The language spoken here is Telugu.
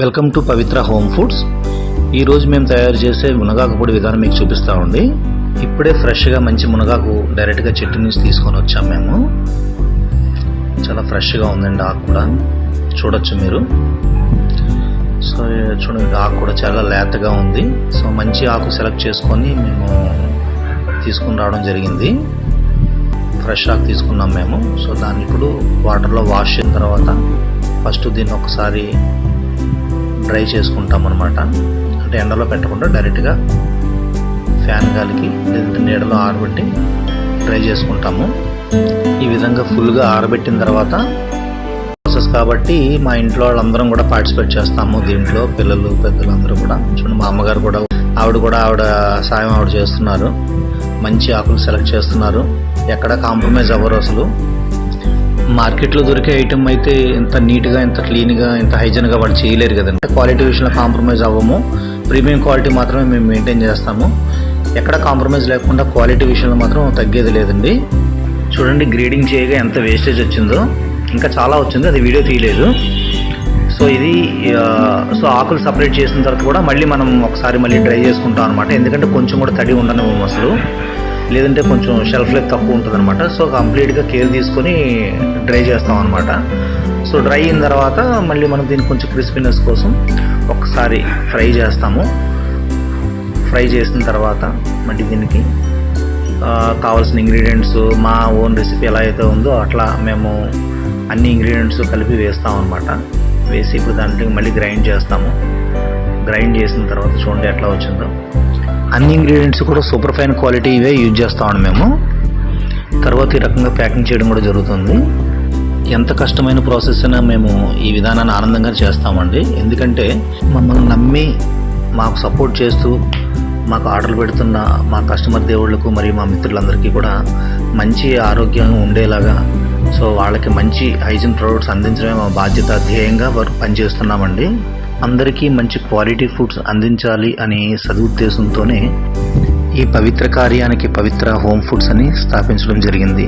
Welcome to Pavitra home foods. ఈరోజు మేము తయారు చేసే మునగాకు పొడి విధానం మీకు చూపిస్తామండి ఇప్పుడే ఫ్రెష్గా మంచి మునగాకు డైరెక్ట్గా చెట్టు నుంచి తీసుకొని వచ్చాం మేము. చాలా ఫ్రెష్గా ఉందండి ఆకు కూడా. చూడొచ్చు మీరు. సో చూడండి ఆకు కూడా చాలా లేతగా ఉంది. సో మంచి ఆకు సెలెక్ట్ చేసుకొని మేము తీసుకుని రావడం జరిగింది. ఫ్రెష్ ఆకు తీసుకున్నాం మేము. సో దాన్ని ఇప్పుడు వాటర్లో వాష్ చేసిన తర్వాత ఫస్ట్ దీన్ని ఒకసారి డ్రై చేసుకుంటాం అనమాట అంటే ఎండలో పెట్టకుండా డైరెక్ట్గా ఫ్యాన్ గాలికి లేదంటే నీడలో ఆరబెట్టి డ్రై చేసుకుంటాము. ఈ విధంగా ఫుల్గా ఆరబెట్టిన తర్వాత ప్రాసెస్ కాబట్టి మా ఇంట్లో వాళ్ళందరం కూడా పార్టిసిపేట్ చేస్తాము. దీంట్లో పిల్లలు పెద్దలు అందరూ కూడా. చూడండి మా అమ్మగారు కూడా ఆవిడ కూడా ఆవిడ సాయం ఆవిడ చేస్తున్నారు. మంచి ఆకులు సెలెక్ట్ చేస్తున్నారు. ఎక్కడ కాంప్రమైజ్ అవ్వరు అసలు. మార్కెట్లో దొరికే ఐటమ్ అయితే ఇంత నీట్గా ఇంత క్లీన్గా ఇంత హైజీన్గా వాళ్ళు చేయలేరు కదండి. క్వాలిటీ విషయంలో కాంప్రమైజ్ అవ్వము. ప్రీమియం క్వాలిటీ మాత్రమే మేము మెయింటైన్ చేస్తాము. ఎక్కడ కాంప్రమైజ్ లేకుండా క్వాలిటీ విషయంలో మాత్రం తగ్గేది లేదండి. చూడండి గ్రేడింగ్ చేయగా ఎంత వేస్టేజ్ వచ్చిందో. ఇంకా చాలా వచ్చింది అది వీడియో తీయలేదు. సో ఇది సో ఆకులు సపరేట్ చేసిన తర్వాత కూడా మళ్ళీ మనం ఒకసారి మళ్ళీ డ్రై చేసుకుంటాం అనమాట ఎందుకంటే కొంచెం కూడా తడి ఉండనివ్వము అసలు. లేదంటే కొంచెం షెల్ఫ్ లైఫ్ తక్కువ ఉంటుంది అనమాట సో కంప్లీట్గా కేర్ తీసుకొని డ్రై చేస్తాం అనమాట సో డ్రై అయిన తర్వాత మళ్ళీ మనం దీనికి కొంచెం క్రిస్పీనెస్ కోసం ఒకసారి ఫ్రై చేస్తాము. ఫ్రై చేసిన తర్వాత మళ్ళీ దీనికి కావాల్సిన ఇంగ్రీడియంట్స్ మా ఓన్ రెసిపీ ఎలా అయితే ఉందో అట్లా మేము అన్ని ఇంగ్రీడియంట్స్ కలిపి వేస్తాం అనమాట వేసి ఇప్పుడు దాంట్లో మళ్ళీ గ్రైండ్ చేస్తాము. గ్రైండ్ చేసిన తర్వాత చూడండి ఎట్లా వచ్చిందో. అన్ని ఇంగ్రీడియంట్స్ కూడా సూపర్ ఫైన్ క్వాలిటీ ఇవే యూజ్ చేస్తామండి మేము. తర్వాత ఈ రకంగా ప్యాకింగ్ చేయడం కూడా జరుగుతుంది. ఎంత కష్టమైన ప్రాసెస్ అయినా మేము ఈ విధానాన్ని ఆనందంగా చేస్తామండి. ఎందుకంటే మమ్మల్ని నమ్మి మాకు సపోర్ట్ చేస్తూ మాకు ఆర్డర్లు పెడుతున్న మా కస్టమర్ దేవుళ్ళకు మరియు మా మిత్రులందరికీ కూడా మంచి ఆరోగ్యం ఉండేలాగా సో వాళ్ళకి మంచి హైజీన్ ప్రొడక్ట్స్ అందించడమే మా బాధ్యత ధ్యేయంగా వర్క్ పనిచేస్తున్నామండి. అందరికీ మంచి క్వాలిటీ ఫుడ్స్ అందించాలి అనే సదుద్దేశంతోనే ఈ పవిత్ర కార్యానికి పవిత్ర హోమ్ ఫుడ్స్ అని స్థాపించడం జరిగింది.